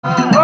Uh -huh.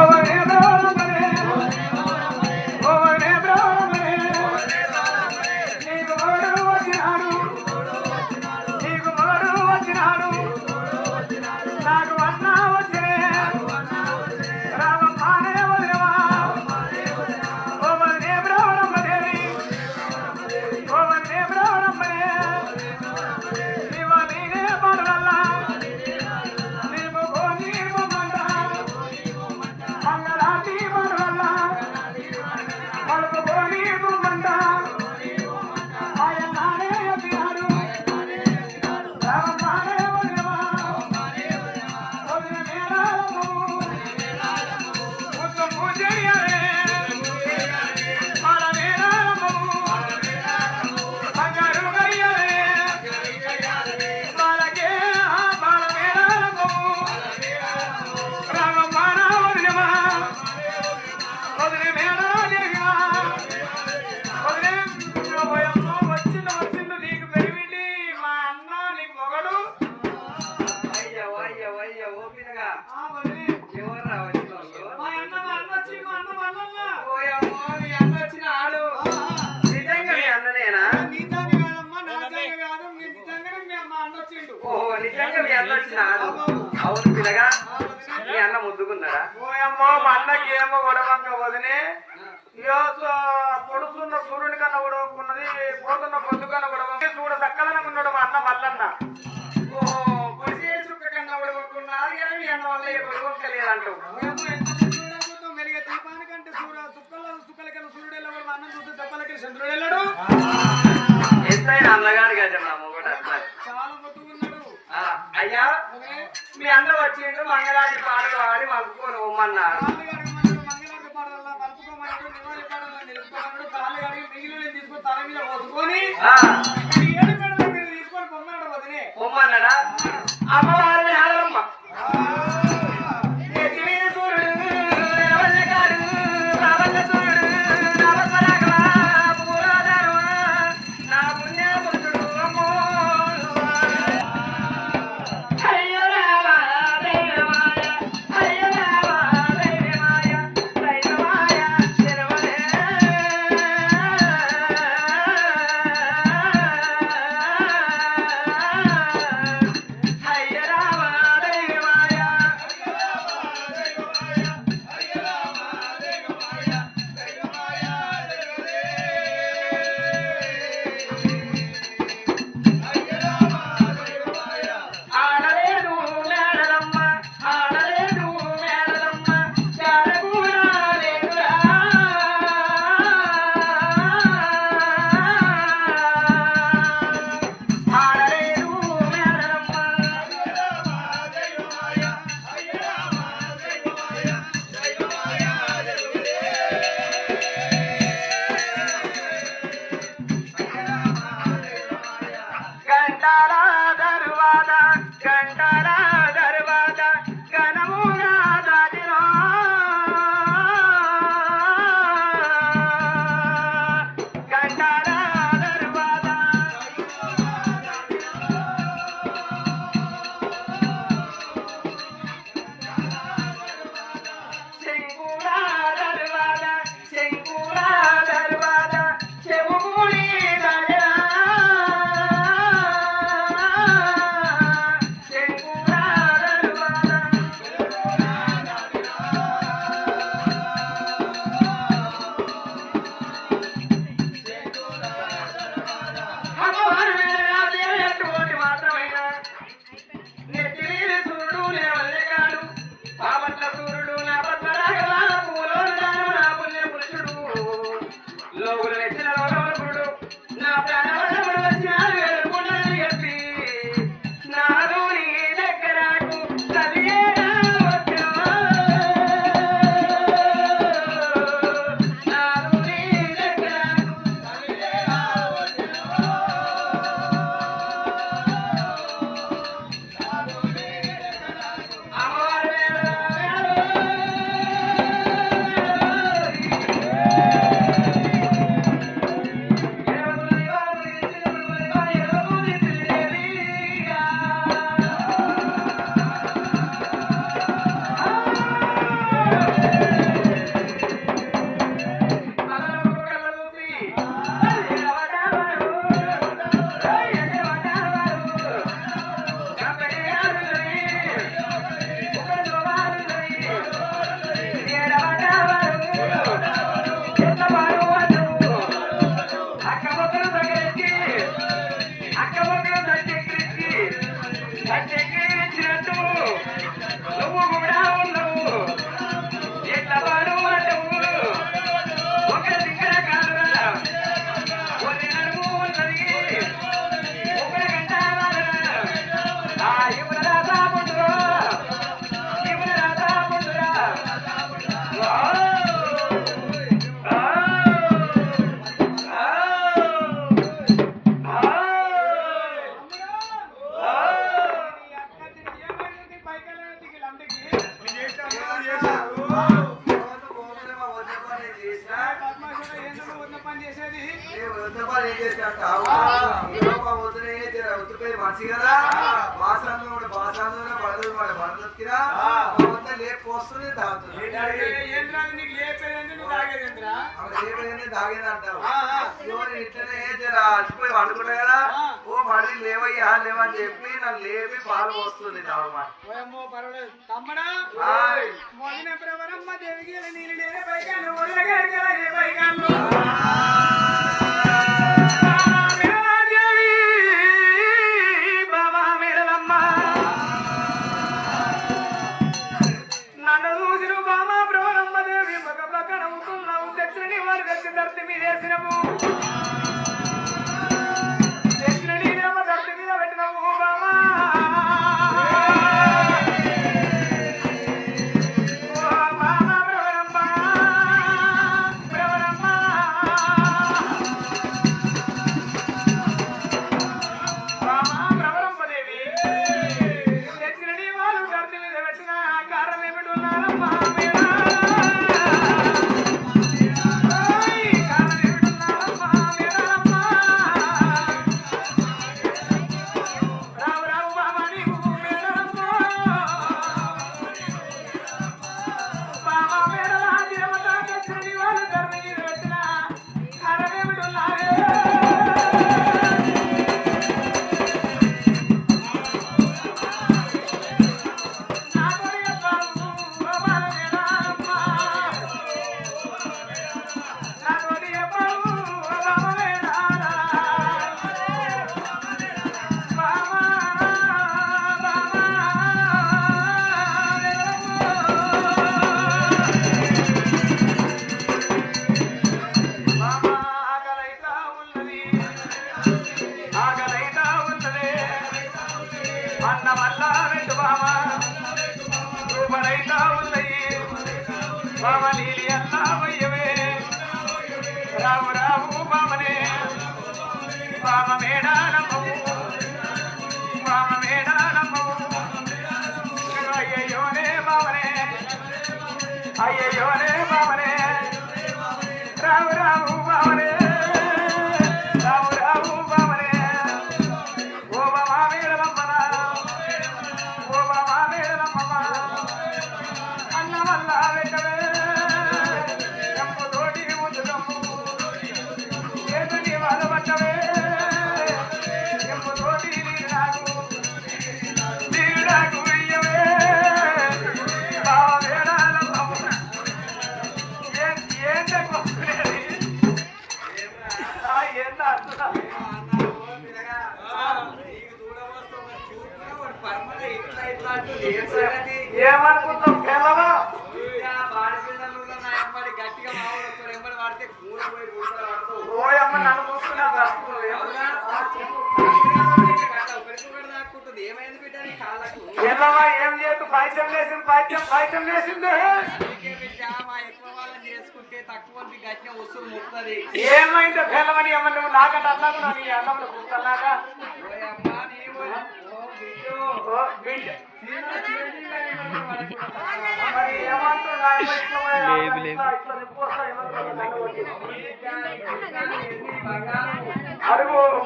చేసినాడు అవును పిల్లగా మీ అన్న ముద్దుకున్నాడా ఓయమ్మో మా అన్నకి ఏమో గొడవంక వదిని. పొడుస్తున్న సూర్యుని కన్నా గొడవకున్నది పోతున్న పొద్దు కన్నా గొడవ చూడ చక్కదన ఉన్నాడు మా అన్న మల్లన్న. గుడిసి చుక్క కన్నా అన్న వల్ల ఏ గొడవకలేదంటూ మెలిగే దీపానికంటే సూర్య సుక్కల సుక్కలకన్నా సూర్యుడు వెళ్ళాడు. అన్న చూస్తే దెబ్బలకి వెళ్ళాడు. ఎంత అన్నగారు మీ అందరూ వచ్చిండ్రు మంగళాటి పాటలు కావాలి మలుపుకొని పోమన్నారు. తీసుకొని పొమ్మన్నాడా అమ్మవారిని ఆడమ్మా తాగేదంట ఇట్లనే అచ్చిపోయి వండుకుంటా కదా. ఓ మడి లేవయ్యా లేవని చెప్పి నన్ను లేపి పాలు పోస్తుంది తాగమా. దక్షిణ వారు దక్షిణ మీద వేసినాము. అన్నమల్లా రెండు బావ రూపరైనా ఉన్నాయి. బావ నీలి అల్లా వయ్యవే రాము రాము ఏమమ్మా ఏం లేదు పైతం. లేసింది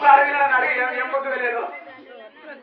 అడిగిన అడిగి ఏం పొద్దు లేదు.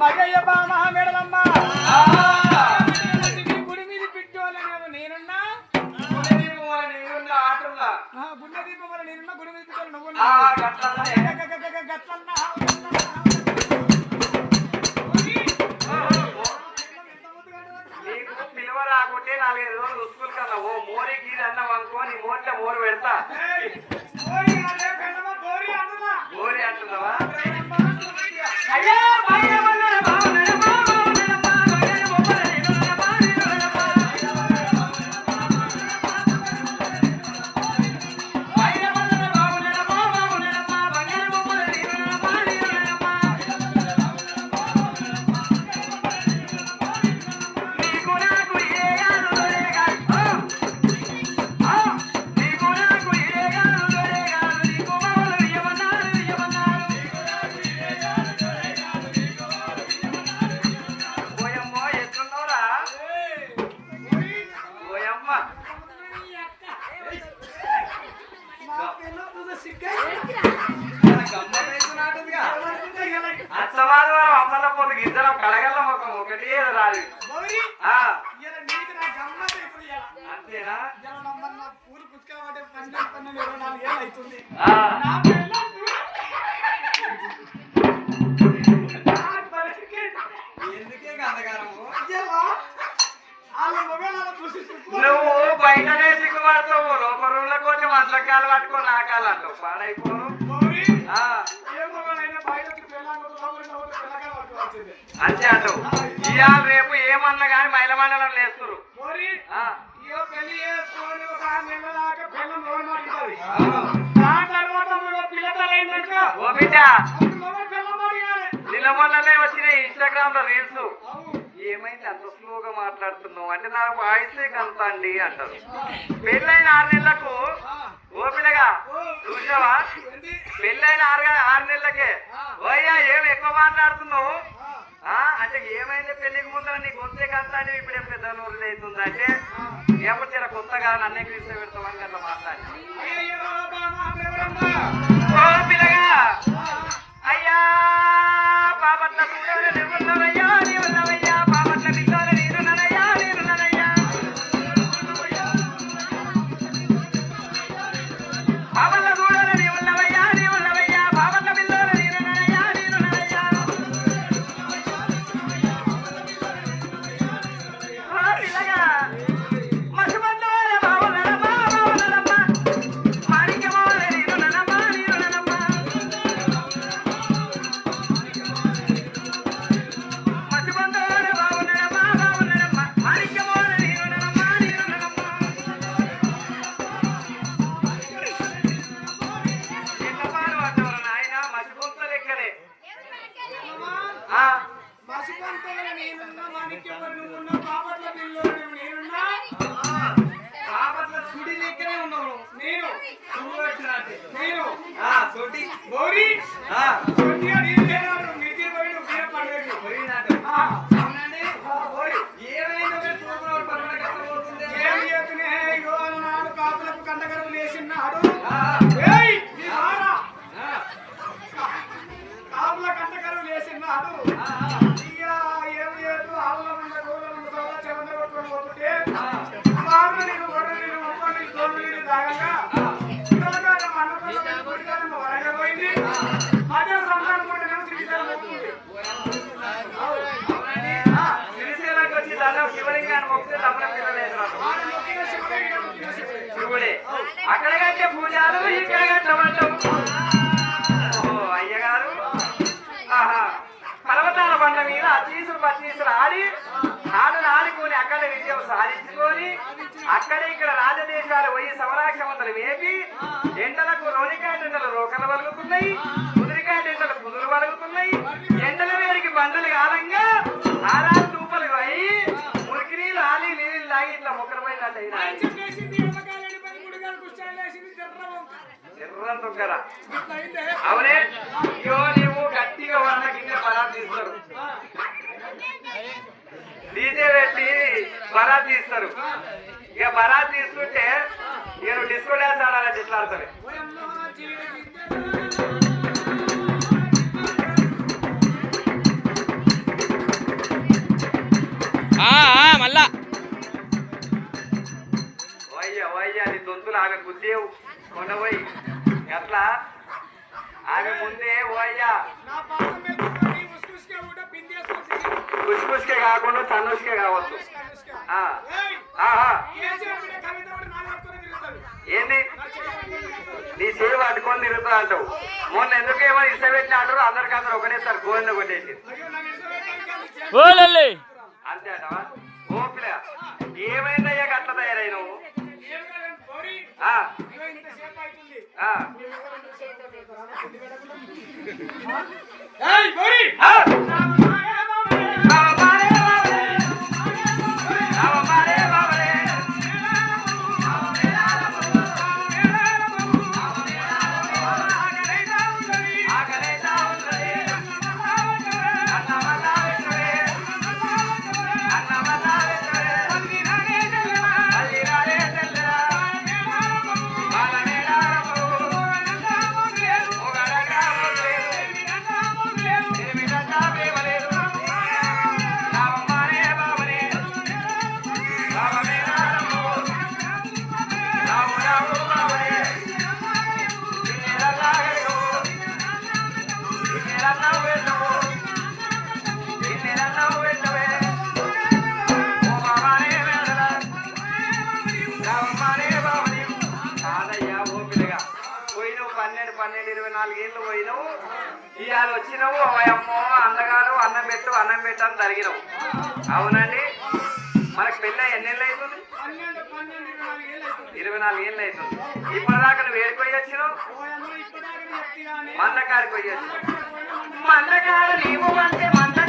మగయ్య బామ మెడలమ్మ గుడి మీద పెట్టోలేమో నేనున్నా నేనున్న ఆటంగా ఆ, గుండె దీపం వల్ల నేనున్నా గుడి మీద పెట్టాలి నువ్వు గట్లన్నా. రాకుంటే నాలుగైదు రోజులు ఉస్కూల్ కన్నా ఓ మోరి గీది అన్నం అనుకో నీ మోట్లో మోరు పెడతా. అయినా బయట పిల్లలు పిల్లగా పట్టుకోవాల్సిందే అంతే అంటావు. ఇవాళ రేపు ఏమన్నా కానీ మహిళ మండలం లేస్తున్నారు పెళ్ళి చేసుకొని ఒక ఆరు నెలల దాకా పిల్లలు నోరు మాట్లాడాలి ఆ. దాని తర్వాత మీరు పిల్లతలైందంటే ఓ బిడ్డ. అప్పుడు మొబైల్ పిల్లలు మాట్లాడాలి నిన్న మొన్ననే వచ్చిన ఇన్స్టాగ్రామ్లో రీల్స్. ఏమైంది? అంత స్లోగా మాట్లాడుతున్నావు. అంటే నా వాయిసే కంత అండి అంటారు. పెళ్ళైన ఆరు నెలలకు ఓ పిల్లగా చూసావా? పెళ్ళైన ఆరు ఆరు నెలలకే. ఓయ్యా ఏం ఎక్కువ మాట్లాడుతున్నావు? అంటే ఏమైంది పెళ్ళికి ముందర? నీ గొంతే కంత అంటే ఇప్పుడే పెద్ద నూరు అవుతుంది అంటే ఏమో కొత్తగా నన్నే క్రీస్తు పెడతామని అట్లా మాట్లాడి అయ్యయ్యో, ఓ పిల్లగా! అయ్యా బాపట్ల పండుగకి. పోయినట్టు. ఆ, అవునండి? అక్కడ కట్టే పూజాలు ఇక్కడ కట్టమంటాం ఓ అయ్యగారు. ఆహా. పర్వతాల బండ మీద అతీసులు పచీసులు ఆడి ఆటలు ఆడుకొని అక్కడ విజయం సాధించుకొని అక్కడ ఇక్కడ రాజదేశాలు పోయి సమరాక్షమంతలు వేపి ఎండలకు రోనికాయ రోకలు వలుగుతున్నాయి కుదిరికాయ ఎండలు కుదురు వలుగుతున్నాయి. ఎండల వేడికి బండలు కాలంగా ఆరాలు తూపలు అయి మురికి నీళ్ళు ఆలి నీళ్ళు తాగి ఇట్లా మొక్కలు పోయినట్టు ఎర్రంత కొనుక్కరా అవునే? ఇగో నీవు గట్టిగా వాళ్ళ గిన్నె బరా తీస్తారు. డీజే పెట్టి బరా తీస్తారు. ఇక బరా తీసుకుంటే నువ్వు డిస్కో డాన్స్ ఆడాలని ఎట్లా ఆడతావు ఆ, ఆ, మళ్ళా. ఓయ్యా ఓయ్యా నీ దొంతులు ఆమె గుద్దేవు కొండపోయి ఆమె ముందే బిందేసుకొని కుష్కుష్కే కాకుండా తనుష్కే కావచ్చు. ఏంది? నా చేయి పట్టుకొని తిరుగుతా అంటావు. మొన్న ఎందుకేమో ఇష్టపెట్టిన అంటారు అందరికి అందరు ఒకటేసారి గోవింద కొట్టేసి అంతే అంటవా? ఓపిల. ఏమైందయ్యా గట్ల తయారై నువ్వు ఏం కాదండి, పన్నెండు పన్నెండు ఇరవై నాలుగు ఏళ్ళు పోయినావు. ఇవాళ వచ్చినావు. అమ్మో అన్నగారు అన్నం పెట్టు అన్నం పెట్టు అని తరిగినావు. అవునండి. మనకు పెళ్ళి ఎన్నేళ్ళు అవుతుంది? ఇరవై నాలుగు ఏళ్ళు అవుతుంది. ఇరవై నాలుగు ఏళ్ళు అవుతుంది. ఇప్పటిదాకా నువ్వు ఏడిపోయి వచ్చినావు? మందకాడికి పోయి వచ్చినావు. మంద- మందకాడ నీవు అంటే మందకాడ